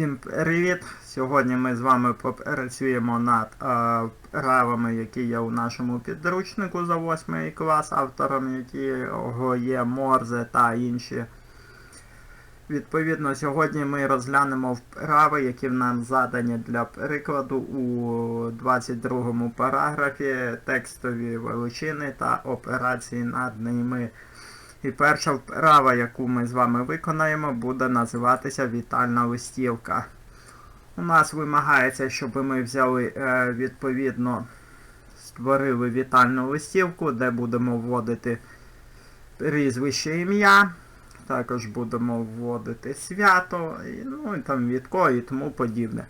Всім привіт! Сьогодні ми з вами попрацюємо над е, правами, які є у нашому підручнику за 8 клас, автором якого є Морзе та інші. Відповідно, сьогодні ми розглянемо вправи, які в нам задані для прикладу у 22 параграфі текстові величини та операції над ними. І перша вправа, яку ми з вами виконаємо, буде називатися вітальна листівка. У нас вимагається, щоб ми взяли е, відповідно створили вітальну листівку, де будемо вводити прізвище ім'я. Також будемо вводити свято, ну і там відко і тому подібне.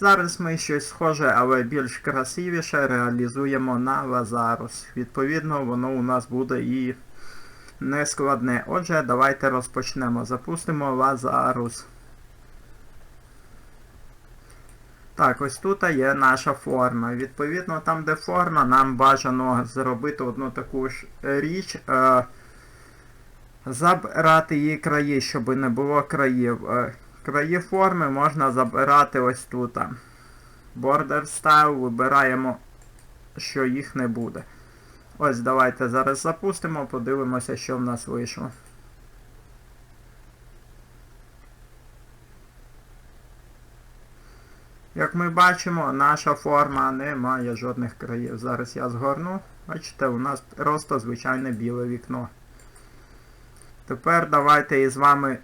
Зараз ми щось схоже, але більш красивіше реалізуємо на Лазарус. Відповідно, воно у нас буде і нескладне. Отже, давайте розпочнемо. Запустимо Лазарус. Так, ось тут є наша форма. Відповідно, там, де форма, нам бажано зробити одну таку ж річ. Е, забрати її краї, щоб не було країв. Е, краї форми можна забирати ось тут. Border Style вибираємо, що їх не буде. Ось давайте зараз запустимо, подивимося, що в нас вийшло. Як ми бачимо, наша форма не має жодних країв. Зараз я згорну. Бачите, у нас просто звичайне біле вікно. Тепер давайте із вами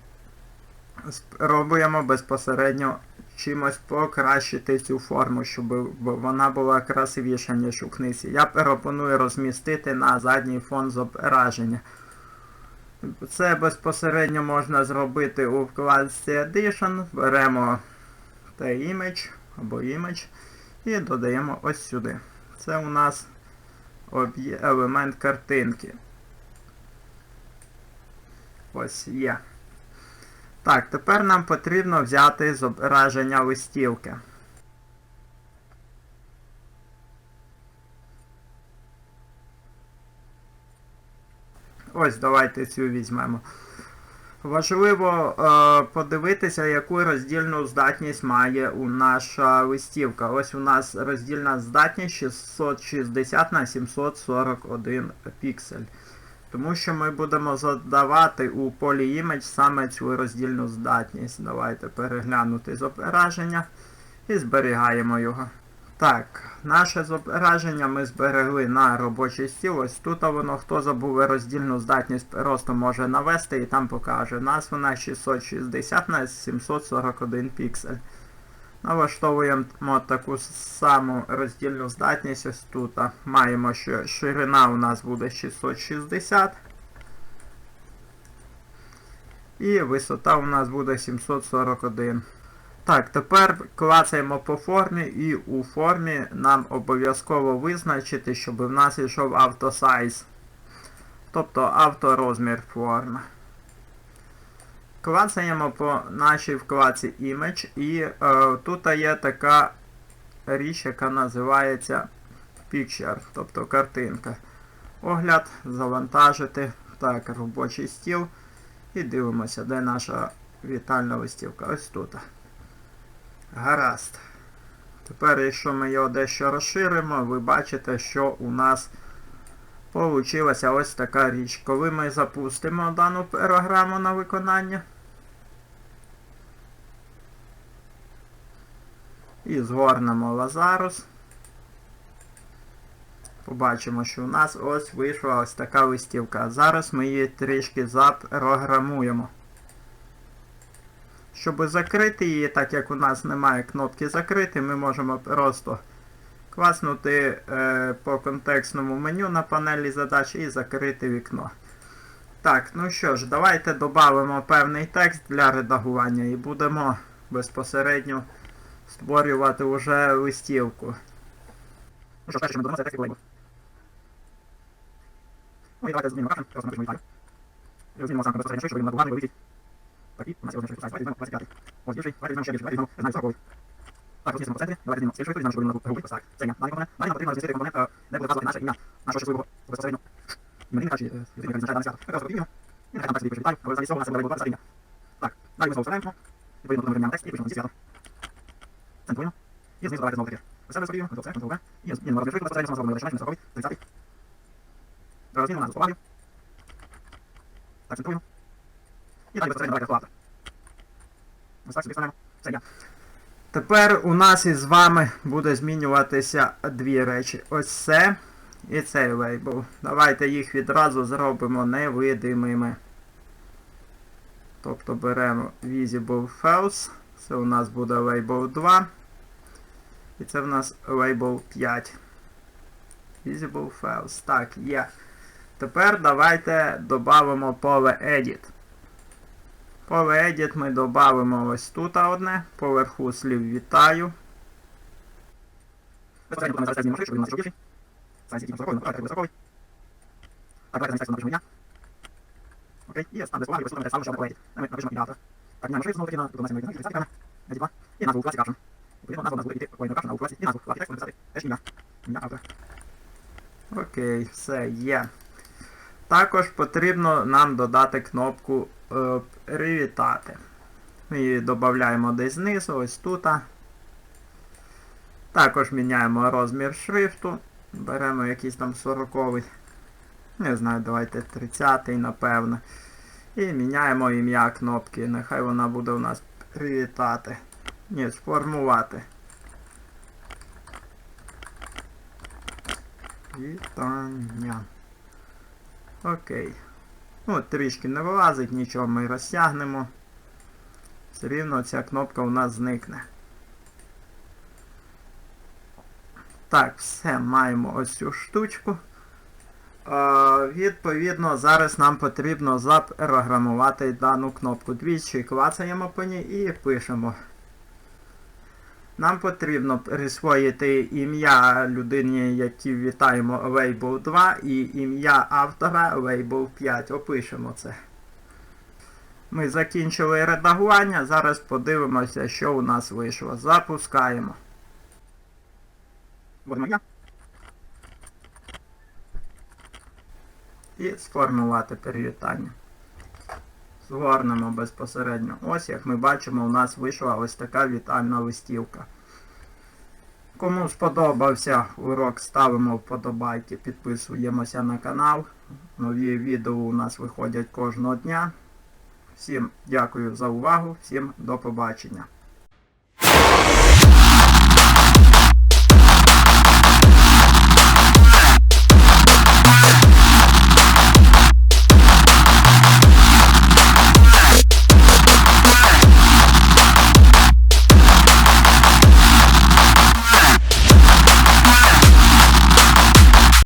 спробуємо безпосередньо чимось покращити цю форму, щоб вона була красивіша, ніж у книзі. Я пропоную розмістити на задній фон зображення. Це безпосередньо можна зробити у вкладці Edition. Беремо той image або image і додаємо ось сюди. Це у нас елемент картинки. Ось є. Так, тепер нам потрібно взяти зображення листівки. Ось, давайте цю візьмемо. Важливо е, подивитися, яку роздільну здатність має у наша листівка. Ось у нас роздільна здатність 660 на 741 піксель. Тому що ми будемо задавати у полі Image саме цю роздільну здатність. Давайте переглянути зображення і зберігаємо його. Так, наше зображення ми зберегли на робочий стіл. Ось тут воно, хто забув роздільну здатність, просто може навести і там покаже. У нас вона 660 на 741 піксель. Налаштовуємо таку саму роздільну здатність ось тут. Маємо, що ширина у нас буде 660. І висота у нас буде 741. Так, тепер клацаємо по формі і у формі нам обов'язково визначити, щоб в нас йшов автосайз. Тобто авторозмір форми. Клацаємо по нашій вкладці Image і е, тут є така річ, яка називається Picture, тобто картинка. Огляд, завантажити. Так, робочий стіл. І дивимося, де наша вітальна листівка. Ось тут. Гаразд. Тепер, якщо ми його дещо розширимо, ви бачите, що у нас вийшла ось така річ. Коли ми запустимо дану програму на виконання. І згорнемо Лазарус. Побачимо, що у нас ось вийшла ось така листівка. Зараз ми її трішки запрограмуємо. Щоб закрити її, так як у нас немає кнопки закрити, ми можемо просто класнути е, по контекстному меню на панелі задач і закрити вікно. Так, ну що ж, давайте додамо певний текст для редагування і будемо безпосередньо створювати вже листівку. Ну що, перше, що ми додамо, це текст лейбл. Ну і давайте змінимо карту, просто напишемо Віталій. І змінимо сам безпосередньо, що будемо набувати, вивіть. Так, і у нас є шрифт. Давайте візьмемо 25. Ось більший, давайте візьмемо ще більший, давайте візьмемо, знаю, 40. Так, розмістимо по центрі, давайте цей шрифт, візьмемо, що будемо робити, ось так. Це ім'я. Далі компонент. Далі потрібно розмістити компонент, де буде вказувати наше ім'я, нашого щасливого безпосередньо іменинника чи людини, яка відзначає дане свято. Ми просто копіюємо, і нехай там текст підпише Віталій, але замість цього у буде вибувати ім'я. Так, далі ми знову вставляємо. Відповідно, ми текст і пишемо зі свято. Центруємо. І знизу давайте знову таки. Це розкопіюємо, Ctrl-C, Ctrl-V. І змінимо розмір шрифту, безпосередньо знову зробимо лише 40, 30. Розмінимо назву повагою. Так, центруємо. І далі безпосередньо давайте вкладати. Ось так собі станемо. Все є. Тепер у нас із вами буде змінюватися дві речі. Ось це і цей лейбл. Давайте їх відразу зробимо невидимими. Тобто беремо Visible Files. Це у нас буде Label 2. І це в нас Label 5. Visible Files. Так, є. Тепер давайте додамо поле Edit. Поле Edit ми додамо ось тут одне. Поверху слів вітаю. Безпосередньо будемо зараз змінимо шрифт, щоб він у нас більший. Сайз який там 40, давайте буде 40. Так, давайте замість напишемо ім'я. Окей, і поваги, просто ставимо, що ми Edit. Ми напишемо ім'я міняємо шрифт, знову таки на, нас є 30 екрана, Edit 2. І назву у класі Caption. Відповідно, назва буде йти по у класі і назву класі тексту написати теж ім'я. Ім'я автора. Окей, все, є. Також потрібно нам додати кнопку е, Привітати. Ми її додаємо десь знизу, ось тут. Також міняємо розмір шрифту. Беремо якийсь там 40-й. Не знаю, давайте 30-й, напевно. І міняємо ім'я кнопки. Нехай вона буде у нас привітати. Ні, сформувати. Вітання. Окей. Ну, трішки не вилазить, нічого ми розтягнемо. Все рівно ця кнопка у нас зникне. Так, все, маємо ось цю штучку. Е, відповідно, зараз нам потрібно запрограмувати дану кнопку. Двічі клацаємо по ній і пишемо. Нам потрібно присвоїти ім'я людині, які вітаємо Label 2 і ім'я автора Label 5. Опишемо це. Ми закінчили редагування. Зараз подивимося, що у нас вийшло. Запускаємо. Вводимо ім'я. І сформувати привітання. Згорнемо безпосередньо. Ось, як ми бачимо, у нас вийшла ось така вітальна листівка. Кому сподобався урок, ставимо вподобайки, підписуємося на канал. Нові відео у нас виходять кожного дня. Всім дякую за увагу, всім до побачення.